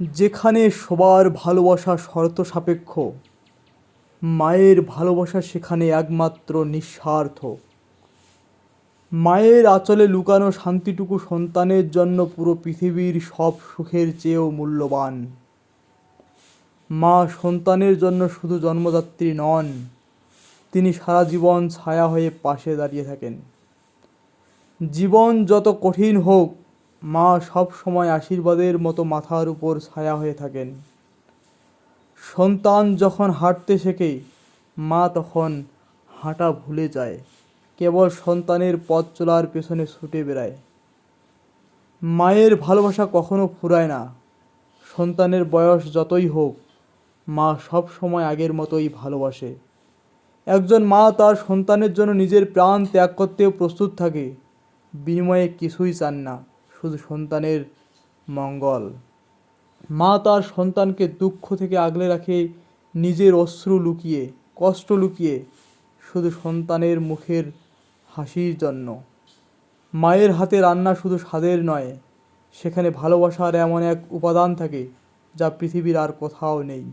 যেখানে সবার ভালোবাসা শর্ত সাপেক্ষ মায়ের ভালোবাসা সেখানে একমাত্র নিঃস্বার্থ। মায়ের আঁচলে লুকানো শান্তিটুকু সন্তানের জন্য পুরো পৃথিবীর সব সুখের চেয়েও মূল্যবান। মা সন্তানের জন্য শুধু জন্মদাত্রী নন, তিনি সারা জীবন ছায়া হয়ে পাশে দাঁড়িয়ে থাকেন। জীবন যত কঠিন হোক মা সব সময় আশীর্বাদের মতো মাথার উপর ছায়া হয়ে থাকেন। সন্তান যখন হাঁটতে শেখে, মা তখন হাঁটা ভুলে যায়, কেবল সন্তানের পথ চলার পেছনে ছুটে বেড়ায়। মায়ের ভালোবাসা কখনো ফুরায় না। সন্তানের বয়স যতই হোক, মা সব সময় আগের মতোই ভালোবাসে। একজন মা তার সন্তানের জন্য নিজের প্রাণ ত্যাগ করতেও প্রস্তুত থাকে, বিনিময়ে কিছুই চান না। শুধু সন্তানের মঙ্গল। মা তার সন্তানকে দুঃখ থেকে আগলে রাখে, নিজের অশ্রু লুকিয়ে, কষ্ট লুকিয়ে, শুধু সন্তানের মুখের হাসির জন্য। মায়ের হাতে রান্না শুধু স্বাদের নয়, সেখানে ভালোবাসার এমন এক উপাদান থাকে যা পৃথিবীর আর কোথাও নেই।